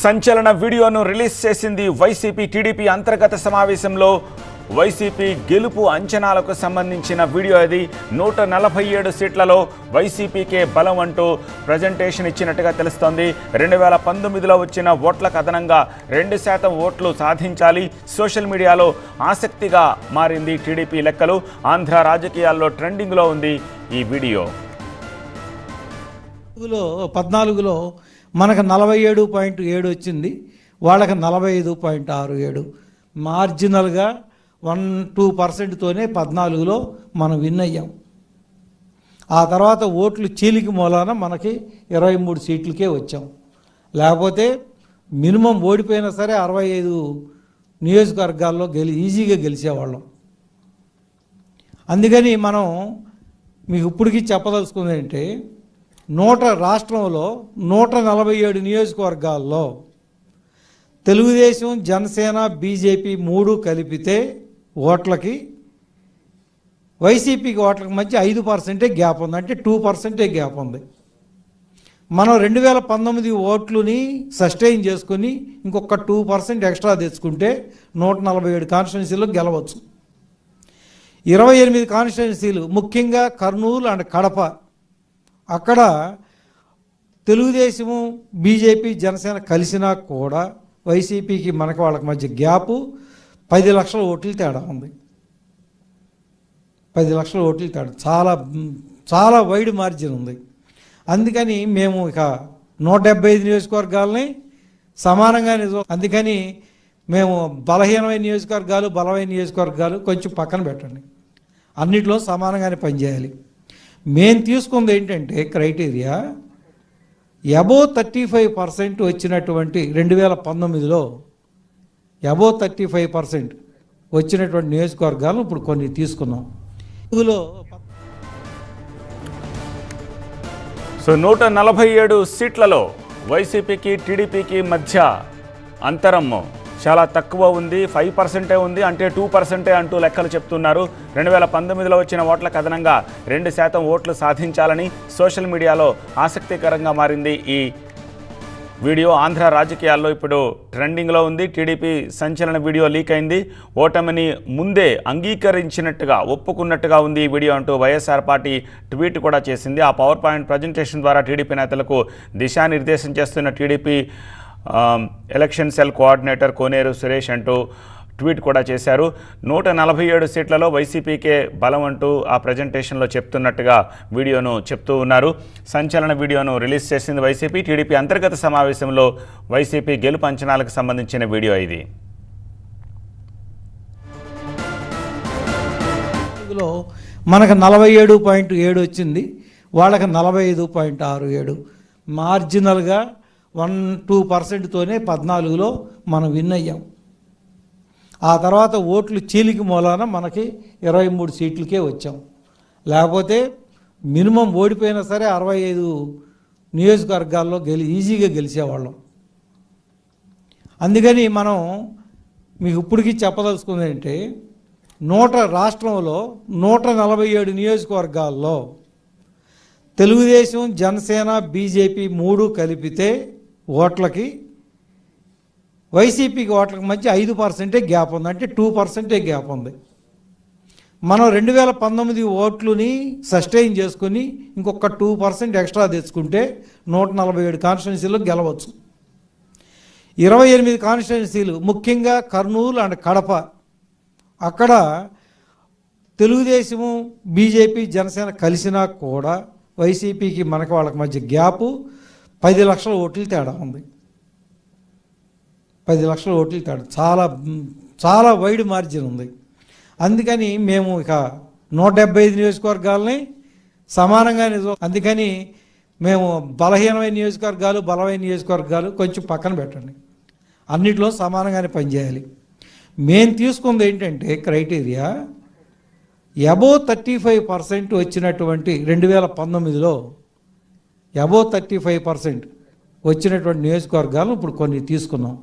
సంచలన వీడియోను రిలీజ్ చేసింది వైసీపీ టీడీపీ అంతర్గత సమావేశంలో వైసీపీ గెలుపు అంచనాలకు సంబంధించిన వీడియో అది. నూట నలభై ఏడు సీట్లలో వైసీపీకే బలం అంటూ ప్రజెంటేషన్ ఇచ్చినట్టుగా తెలుస్తోంది. రెండు వేల పంతొమ్మిదిలో వచ్చిన ఓట్లకు అదనంగా రెండు శాతం ఓట్లు సాధించాలి. సోషల్ మీడియాలో ఆసక్తిగా మారింది టీడీపీ లెక్కలు. ఆంధ్ర రాజకీయాల్లో ట్రెండింగ్లో ఉంది ఈ వీడియో. పద్నాలుగులో పద్నాలుగులో మనకు నలభై ఏడు పాయింట్ ఏడు వచ్చింది వాళ్ళకి నలభై ఐదు పాయింట్ ఆరు ఏడు. మార్జినల్గా వన్ టూ పర్సెంట్తోనే పద్నాలుగులో మనం విన్ అయ్యాం. ఆ తర్వాత ఓట్లు చీలికి మూలాన మనకి ఇరవై మూడు సీట్లకే వచ్చాం. లేకపోతే మినిమం ఓడిపోయినా సరే అరవై ఐదు నియోజకవర్గాల్లో గెలి ఈజీగా గెలిచేవాళ్ళం. అందుకని మనం మీకు ఇప్పటికీ చెప్పదలుచుకుంది అంటే నూట రాష్ట్రంలో నూట నలభై ఏడు నియోజకవర్గాల్లో తెలుగుదేశం జనసేన బీజేపీ మూడు కలిపితే ఓట్లకి వైసీపీకి ఓట్లకి మధ్య ఐదు పర్సెంటే గ్యాప్ ఉంది. అంటే టూ పర్సెంటే గ్యాప్ ఉంది. మనం రెండు వేల పంతొమ్మిది ఓట్లుని సస్టైన్ చేసుకుని ఇంకొక టూ పర్సెంట్ ఎక్స్ట్రా తెచ్చుకుంటే నూట నలభై ఏడు కాన్స్టిట్యున్సీలో గెలవచ్చు. ఇరవై ఎనిమిది కాన్స్టిట్యున్సీలు ముఖ్యంగా కర్నూలు అండ్ కడప అక్కడ తెలుగుదేశము బీజేపీ జనసేన కలిసినా కూడా వైసీపీకి మనకు వాళ్ళకి మధ్య గ్యాపు పది లక్షల ఓట్లు తేడా ఉంది. పది లక్షల ఓట్లు తేడా. చాలా చాలా వైడ్ మార్జిన్ ఉంది. అందుకని మేము ఇక నూట డెబ్బై ఐదు నియోజకవర్గాలని సమానంగానే అందుకని మేము బలహీనమైన నియోజకవర్గాలు బలమైన నియోజకవర్గాలు కొంచెం పక్కన పెట్టండి. అన్నిట్లో సమానంగానే పనిచేయాలి. మేము తీసుకుంది ఏంటంటే criteria above thirty five percent వచ్చినటువంటి రెండు వేల పంతొమ్మిదిలో ఎబో థర్టీ ఫైవ్ పర్సెంట్ వచ్చినటువంటి నియోజకవర్గాలు ఇప్పుడు కొన్ని తీసుకున్నాం. ఇందులో సో నూట నలభై ఏడు సీట్లలో వైసీపీకి టీడీపీకి మధ్య అంతరం చాలా తక్కువ ఉంది ఫైవ్ పర్సెంటే ఉంది అంటే టూ పర్సెంటే అంటూ లెక్కలు చెప్తున్నారు. రెండు వేల పంతొమ్మిదిలో వచ్చిన ఓట్ల కథనంగా రెండు శాతం ఓట్లు సాధించాలని సోషల్ మీడియాలో ఆసక్తికరంగా మారింది ఈ వీడియో. ఆంధ్ర రాజకీయాల్లో ఇప్పుడు ట్రెండింగ్లో ఉంది. టీడీపీ సంచలన వీడియో లీక్ అయింది. ఓటమిని ముందే అంగీకరించినట్టుగా ఒప్పుకున్నట్టుగా ఉంది ఈ వీడియో అంటూ వైఎస్ఆర్ పార్టీ ట్వీట్ కూడా చేసింది. ఆ పవర్ పాయింట్ ప్రజెంటేషన్ ద్వారా టీడీపీ నేతలకు దిశానిర్దేశం చేస్తున్న TDP election cell coordinator Koneru Suresh అంటూ ట్వీట్ కూడా చేశారు. నూట నలభై ఏడు సీట్లలో వైసీపీకే బలం అంటూ ఆ ప్రజెంటేషన్లో చెప్తున్నట్టుగా వీడియోను చెప్తూ ఉన్నారు. సంచలన వీడియోను రిలీజ్ చేసింది వైసీపీ. టీడీపీ అంతర్గత సమావేశంలో వైసీపీ గెలుపు అంచనాలకు సంబంధించిన వీడియో ఇది. మనకు నలభై ఏడు పాయింట్ ఏడు వచ్చింది. వాళ్ళకి నలభై ఐదు పాయింట్ ఆరు ఏడు. మార్జినల్గా వన్ టూ పర్సెంట్తోనే పద్నాలుగులో మనం విన్ అయ్యాం. ఆ తర్వాత ఓట్లు చీలికి మూలాన మనకి ఇరవై మూడు సీట్లకే వచ్చాం. లేకపోతే మినిమం ఓడిపోయినా సరే అరవై ఐదు నియోజకవర్గాల్లో గెలి ఈజీగా గెలిచేవాళ్ళం. అందుకని మనం మీకు ఇప్పటికీ చెప్పదలుచుకుంది ఏంటంటే నూట రాష్ట్రంలో నూట నలభై ఏడు నియోజకవర్గాల్లో తెలుగుదేశం జనసేన బీజేపీ మూడు కలిపితే ఓట్లకి వైసీపీకి ఓట్లకి మధ్య ఐదు పర్సెంటే గ్యాప్ ఉంది. అంటే టూ పర్సెంటే గ్యాప్ ఉంది. మనం రెండు వేల పంతొమ్మిది ఓట్లుని సస్టైన్ చేసుకుని ఇంకొక టూ పర్సెంట్ ఎక్స్ట్రా తెచ్చుకుంటే నూట నలభై ఏడు కాన్స్టిట్యున్సీలో గెలవచ్చు. ఇరవై ఎనిమిది కాన్స్టిట్యున్సీలు ముఖ్యంగా కర్నూలు అండ్ కడప. అక్కడ తెలుగుదేశము బీజేపీ జనసేన కలిసినా కూడా వైసీపీకి మనకు వాళ్ళకి మధ్య గ్యాపు పది లక్షల ఓట్లు తేడా ఉంది. పది లక్షల ఓట్లు తేడా. చాలా చాలా వైడ్ మార్జిన్ ఉంది. అందుకని మేము ఇక నూట డెబ్బై ఐదు నియోజకవర్గాలని సమానంగానే అందుకని మేము బలహీనమైన నియోజకవర్గాలు బలమైన నియోజకవర్గాలు కొంచెం పక్కన పెట్టండి. అన్నిట్లో సమానంగానే పనిచేయాలి. మేము తీసుకుంది ఏంటంటే criteria above thirty five percent వచ్చినటువంటి రెండు వేల పంతొమ్మిదిలో అబోవ్ థర్టీ ఫైవ్ పర్సెంట్ వచ్చినటువంటి నియోజకవర్గాలు ఇప్పుడు కొన్ని తీసుకున్నాం.